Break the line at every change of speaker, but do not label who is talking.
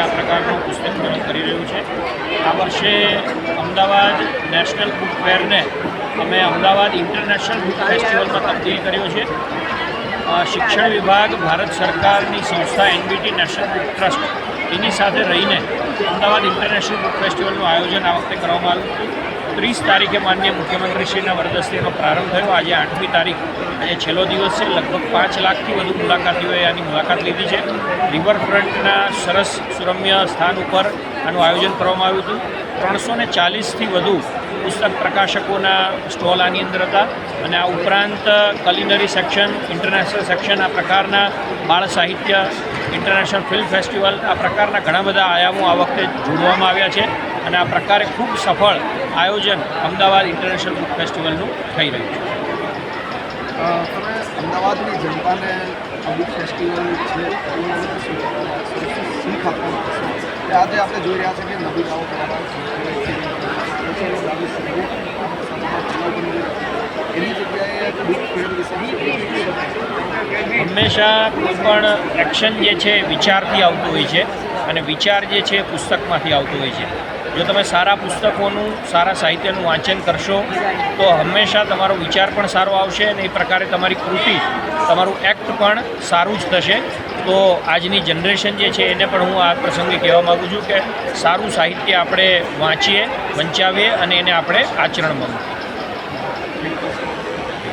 આ પ્રકારનું પુસ્તક વિતરણ કરી રહ્યું છે. આ વર્ષે અમદાવાદ નેશનલ બુક ફેરને અમે અમદાવાદ ઇન્ટરનેશનલ બુક ફેસ્ટિવલમાં તબદીલ કર્યો છે. શિક્ષણ વિભાગ, ભારત સરકારની સંસ્થા, એનબીટી નેશનલ બુક ટ્રસ્ટ, એની સાથે રહીને અમદાવાદ ઇન્ટરનેશનલ બુક ફેસ્ટિવલનું આયોજન આ વખતે કરવામાં આવ્યું હતું. ત્રીસ તારીખે માનનીય મુખ્યમંત્રીશ્રીના વરદસ્તીનો પ્રારંભ થયો. આજે આઠમી તારીખ, આજે છેલ્લો દિવસ છે. લગભગ પાંચ લાખથી વધુ મુલાકાતીઓએ આની મુલાકાત લીધી છે. રિવરફ્રન્ટના સરસ સુરમ્ય સ્થાન ઉપર આનું આયોજન કરવામાં આવ્યું હતું. ત્રણસો ને ચાલીસથી વધુ પુસ્તક પ્રકાશકોના સ્ટોલ આની અંદર હતા. અને આ ઉપરાંત કલિનરી સેક્શન ઇન્ટરનેશનલ સેક્શન આ પ્રકારના બાળ સાહિત્ય ઇન્ટરનેશનલ ફિલ્મ ફેસ્ટિવલ આ પ્રકારના ઘણા બધા આયામો આ વખતે જોડવામાં આવ્યા છે. અને આ પ્રકારે ખૂબ સફળ આયોજન અમદાવાદ ઇન્ટરનેશનલ બુક ફેસ્ટિવલનું થઈ રહ્યું છે.
તમે અમદાવાદની જનતાને બુક ફેસ્ટિવલ છે શીખ આપવાનું આજે આપણે જોઈ રહ્યા છીએ કે કલાકાર એની જગ્યાએ બુક ફેર વિશે
હંમેશા કોઈ પણ એક્શન જે છે વિચારથી આવતું હોય છે અને વિચાર જે છે પુસ્તકમાંથી આવતો હોય છે. જો તમે સારા પુસ્તકોનું, સારા સાહિત્યનું વાંચન કરશો, તો હંમેશા તમારો વિચાર પણ સારો આવશે અને એ પ્રકારે તમારી કૃતિ, તમારું એક્ટ પણ સારું જ થશે. તો આજની જનરેશન જે છે, એને પણ હું આ પ્રસંગે કહેવા માગું છું કે સારું સાહિત્ય આપણે વાંચીએ, વંચાવીએ અને એને આપણે આચરણમાં મૂકીએ.